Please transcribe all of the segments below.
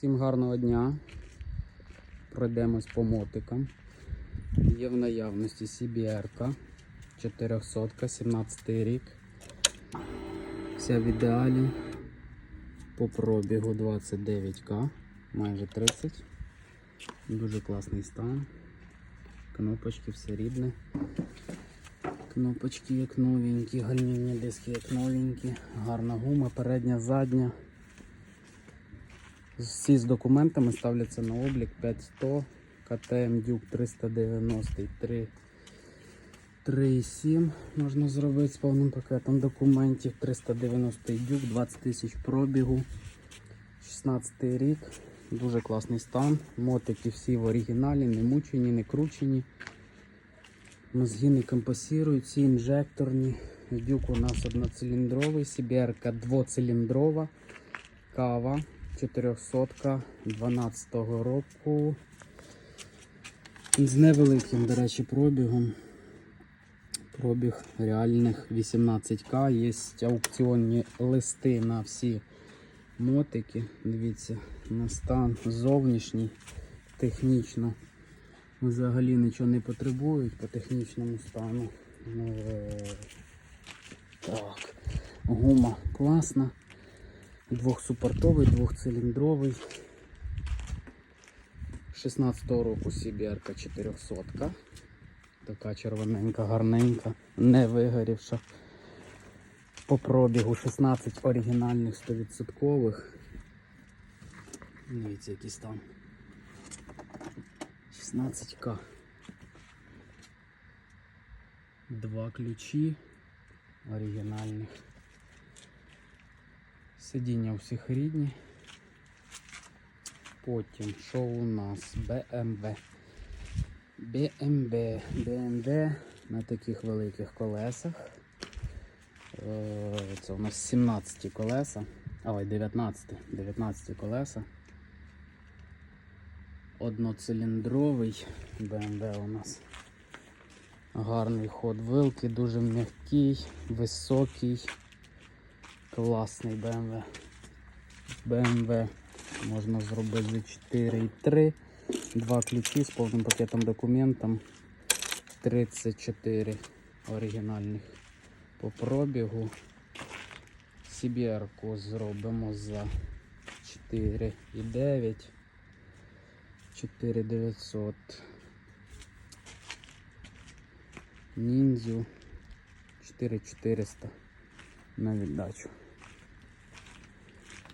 Всім гарного дня. Пройдемось по мотикам. Є в наявності CBR 400, 17 рік. Вся в ідеалі. По пробігу 29к, майже 30. Дуже класний стан. Кнопочки все рідне. Кнопочки як новенькі, гальмівні диски як новенькі, гарна гума, передня, задня. Всі з документами ставляться на облік 5100 КТМ Дюк 393 3,7 можна зробити з повним пакетом документів. 390 Дюк, 20 тисяч пробігу, 16 рік, дуже класний стан. Мотики всі в оригіналі, не мучені, не кручені. Мозги не компасірують, всі інжекторні. Дюк у нас одноциліндровий, CBR двоциліндрова, кава 400 12 року. З невеликим, до речі, пробігом. Пробіг реальних 18К. Є аукціонні листи на всі мотики. Дивіться, на стан зовнішній, технічно. Взагалі нічого не потребують по технічному стану. Е, Так, гума класна. Двохсупортовий, двохциліндровий. 16-го року CBR 400. Така червоненька, гарненька, не вигорівша. По пробігу 16 оригінальних 100%. Дивіться, якийсь там. 16к. Два ключі оригінальних. Сидіння у всіх рідні. Потім що у нас? BMW. BMW. BMW на таких великих колесах. Е, Це у нас 17 колеса. Ой, 19. 19 колеса. Одноциліндровий BMW у нас. Гарний ход вилки, дуже м'який, високий, класний BMW. BMW можна зробити за 4,3, два ключі з повним пакетом документом 34 оригінальних по пробігу. CBR-ку зробимо за 4,9. 4900 ніндзю 4400 на віддачу.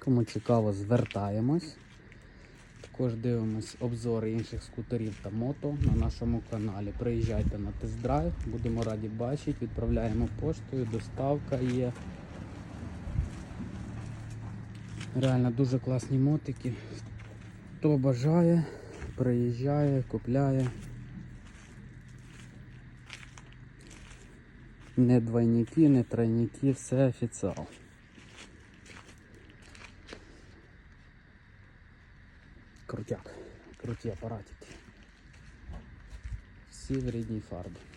Кому цікаво, звертаємось. Також дивимось обзори інших скутерів та мото на нашому каналі. Приїжджайте на тест-драйв, будемо раді бачити, відправляємо поштою, доставка є. Реально дуже класні мотики. Хто бажає, приїжджає, купляє. Не двойники, не тройники, все офіціал. Крутяк, круті апаратики. Всі в рідній.